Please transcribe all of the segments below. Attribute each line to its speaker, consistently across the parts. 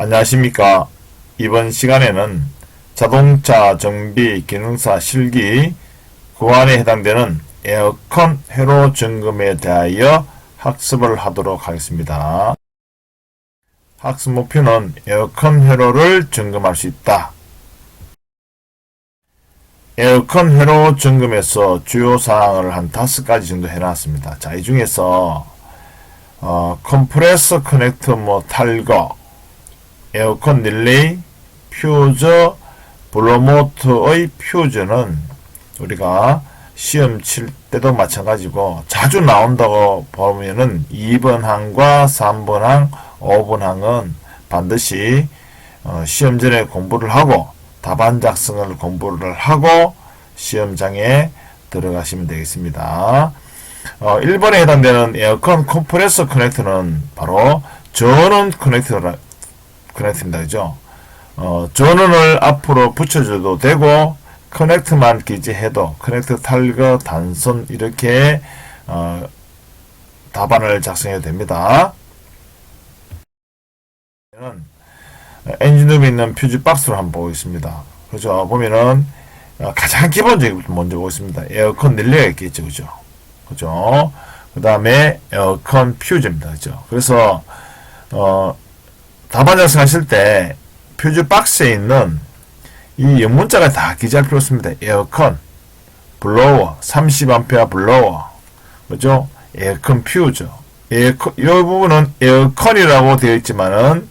Speaker 1: 안녕하십니까. 이번 시간에는 자동차 정비 기능사 실기 구안에 해당되는 에어컨 회로 점검에 대하여 학습을 하도록 하겠습니다. 학습 목표는 에어컨 회로를 점검할 수 있다. 에어컨 회로 점검에서 주요 사항을 한 다섯 가지 정도 해놨습니다. 자, 이 중에서 어, 컴프레서 커넥터 뭐 탈거, 에어컨 릴레이, 퓨저, 블로모터의 퓨저는 우리가 시험 칠 때도 마찬가지고 자주 나온다고 보면은 2번 항과 3번 항, 5번 항은 반드시 어, 시험 전에 공부를 하고 답안 작성을 공부를 하고 시험장에 들어가시면 되겠습니다. 어, 1번에 해당되는 에어컨 컴프레서 커넥터는 바로 전원 커넥터라, 커넥터입니다. 그죠? 어, 전원을 앞으로 붙여줘도 되고, 커넥터만 기재해도, 커넥터 탈거, 단선, 이렇게, 어, 답안을 작성해도 됩니다. 엔진룸에 있는 퓨즈 박스를 한번 보겠습니다. 그죠? 보면은, 어, 가장 기본적인 먼저 보겠습니다. 에어컨 릴레이가 있겠죠. 그죠? 그죠? 그 다음에 에어컨 퓨즈입니다. 그죠? 그래서, 어, 답안 작성하실 때 퓨즈 박스에 있는 이 영문자가 다 기재할 필요 없습니다. 에어컨, 블로워, 30A 블로워, 그죠? 에어컨 퓨즈. 에어컨, 이 부분은 에어컨이라고 되어 있지만은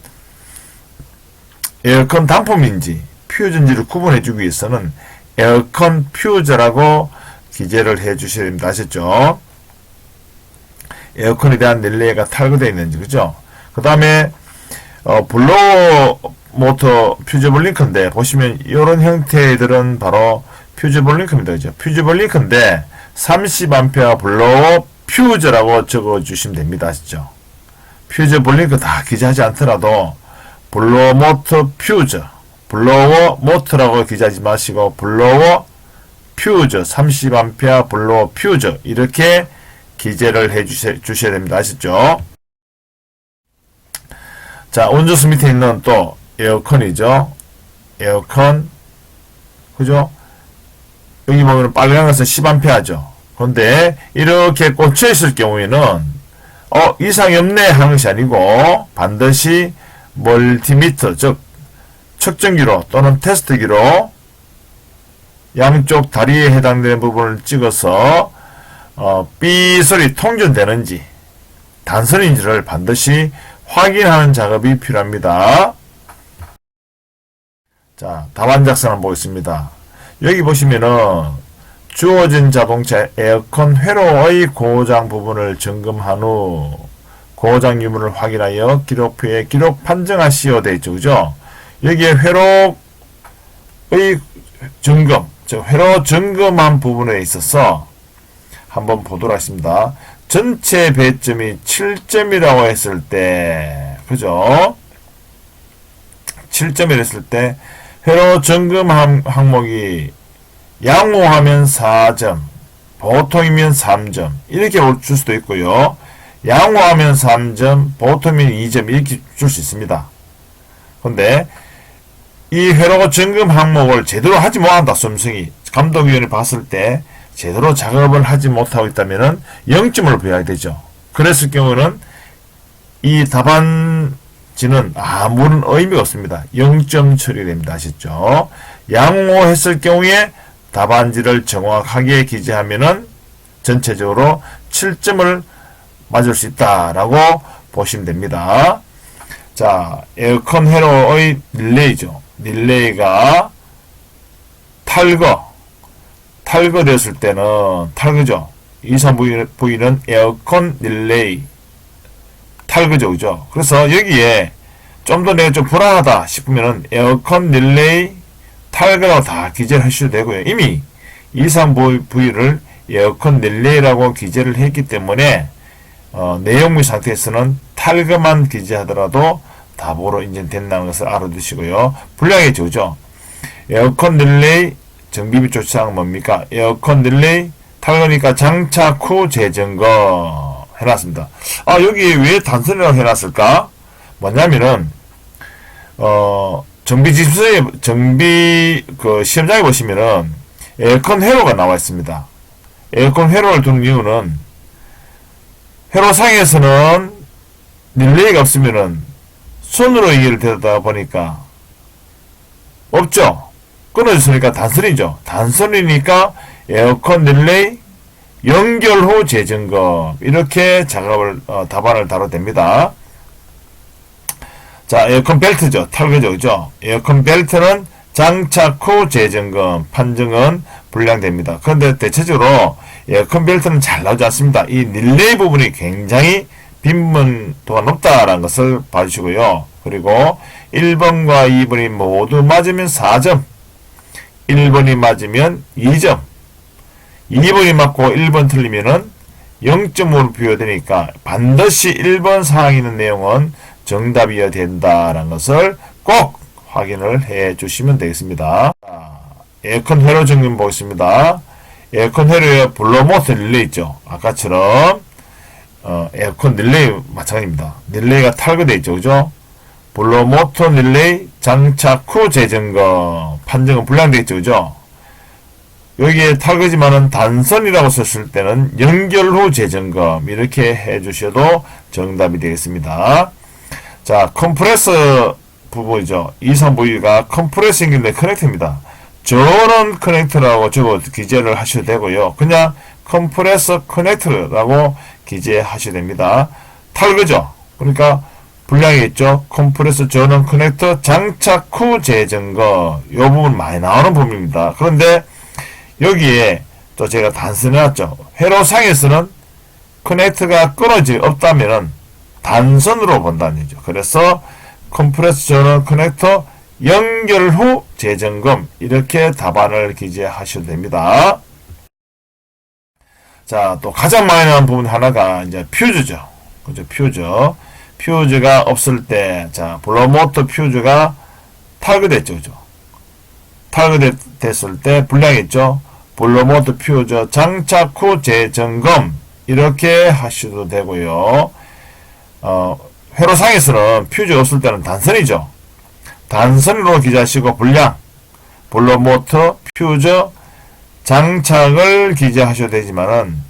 Speaker 1: 에어컨 단품인지 퓨즈인지를 구분해 주기 위해서는 에어컨 퓨즈라고 기재를 해 주셔야 됩니다. 아셨죠? 에어컨에 대한 릴레이가 탈거되어 있는지, 그죠? 그 다음에, 어, 블로워 모터 퓨즈 블 링크인데, 보시면, 이런 형태들은 바로 퓨즈 블 링크입니다. 그죠? 퓨즈 블 링크인데, 30A 블로워 퓨즈라고 적어 주시면 됩니다. 아시죠? 퓨즈 블 링크 다 기재하지 않더라도, 블로워 모터 퓨즈, 블로워 모터라고 기재하지 마시고, 블로워 퓨즈, 30A 블로워 퓨즈, 이렇게 기재를 해 주셔, 주셔야 됩니다. 아시죠? 자, 온조수 밑에 있는 또 에어컨이죠. 에어컨, 그죠? 여기 보면 빨간 것은 10A죠. 그런데 이렇게 꽂혀 있을 경우에는 어, 이상이 없네 하는 것이 아니고 반드시 멀티미터, 즉 측정기로 또는 테스트기로 양쪽 다리에 해당되는 부분을 찍어서 어, B 소리 통전되는지 단선인지를 반드시 확인하는 작업이 필요합니다. 자, 답안 작성 한번 보겠습니다. 여기 보시면은 주어진 자동차 에어컨 회로의 고장 부분을 점검한 후 고장 유무를 확인하여 기록표에 기록 판정하시오 되어 있죠. 그죠? 여기에 회로의 점검, 즉 회로 점검한 부분에 있어서 한번 보도록 하겠습니다. 전체 배점이 7점이라고 했을 때, 그죠? 7점이라 했을 때, 회로 점검 항- 항목이 양호하면 4점, 보통이면 3점, 이렇게 올- 줄 수도 있고요. 양호하면 3점, 보통이면 2점, 이렇게 줄 수 있습니다. 근데, 이 회로 점검 항목을 제대로 하지 못한다, 솜성이. 감독위원이 봤을 때, 제대로 작업을 하지 못하고 있다면 0점을 부여하게 되죠. 그랬을 경우는 이 답안지는 아무런 의미가 없습니다. 0점 처리됩니다. 아셨죠? 양호했을 경우에 답안지를 정확하게 기재하면은 전체적으로 7점을 맞을 수 있다라고 보시면 됩니다. 자, 에어컨 회로의 릴레이죠. 릴레이가 탈거, 탈거됐을 때는 탈거죠. 이산 부위- 부위는 에어컨 릴레이 탈거죠, 그죠? 그래서 여기에 좀 더 내가 좀 불안하다 싶으면은 에어컨 릴레이 탈거라고 다 기재를 하셔도 되고요. 이미 이산 부위- 부위를 에어컨 릴레이라고 기재를 했기 때문에 어, 내용물 상태에서는 탈거만 기재하더라도 답으로 인정된다는 것을 알아두시고요. 분량의 조죠. 에어컨 릴레이 정비비 조치사항은 뭡니까? 에어컨 릴레이 탈거니까 장착 후 재점거 해놨습니다. 아 여기 왜 단선이라고 해놨을까? 뭐냐면은 어, 정비 집수에, 정비, 그, 시험장에 보시면은, 에어컨 회로가 나와 있습니다. 에어컨 회로를 두는 이유는, 회로상에서는 릴레이가 없으면은, 손으로 이해를 되다 보니까, 없죠? 끊어졌으니까 단선이죠. 단선이니까, 에어컨 릴레이, 연결 후 재점검, 이렇게 작업을, 어, 답안을 다뤄도 됩니다. 자, 에어컨 벨트죠. 탈거죠. 그죠? 에어컨 벨트는 장착 후 재점검, 판정은 불량됩니다. 그런데 대체적으로 에어컨 벨트는 잘 나오지 않습니다. 이 릴레이 부분이 굉장히 빈번도가 높다라는 것을 봐주시고요. 그리고 1번과 2번이 모두 맞으면 4점, 1번이 맞으면 2점, 2번이 맞고 1번 틀리면은 0점으로 부여되니까 반드시 1번 사항 있는 내용은 정답이어야 된다라는 것을 꼭 확인을 해 주시면 되겠습니다. 자, 에어컨 회로 점검 보겠습니다. 에어컨 회로에 블로모터 릴레이 있죠. 아까처럼 어, 에어컨 릴레이 마찬가지입니다. 릴레이가 탈거되어 있죠. 그죠? 블로모터 릴레이 장착 후 재점검 판정은 불량되어 있죠. 그죠? 여기에 탈거지만은 단선이라고 썼을 때는 연결 후 재점검 이렇게 해주셔도 정답이 되겠습니다. 자, 컴프레서 부분이죠. 2, 3 부위가 컴프레서 연결된 커넥터입니다. 저런 커넥터라고 적어 기재를 하셔도 되고요. 그냥 컴프레서 커넥터라고 기재하셔도 됩니다. 탈거죠. 그러니까 분량이 있죠. 컴프레서 전원 커넥터 장착 후 재점검 이 부분 많이 나오는 부분입니다. 그런데 여기에 또 제가 단순해놨죠. 회로상에서는 커넥터가 끊어지 없다면은 단선으로 본다는 얘기죠. 그래서 컴프레스 전원 커넥터 연결 후 재점검 이렇게 답안을 기재하셔도 됩니다. 자, 또 가장 많이 나오는 부분 하나가 이제 퓨즈죠. 그죠? 퓨즈. 퓨즈가 없을 때, 자, 블로모터 퓨즈가 탈거됐죠. 그죠? 탈거됐을 때 불량이 있죠. 블로모터 퓨즈 장착 후 재점검 이렇게 하셔도 되고요. 어, 회로상에서는 퓨즈 없을 때는 단선이죠. 단선으로 기재하시고 불량, 블로모터, 퓨즈, 장착을 기재하셔도 되지만은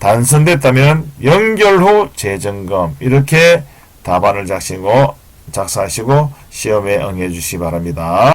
Speaker 1: 단선됐다면 연결 후 재점검 이렇게 답안을 작성하시고 시험에 응해 주시기 바랍니다.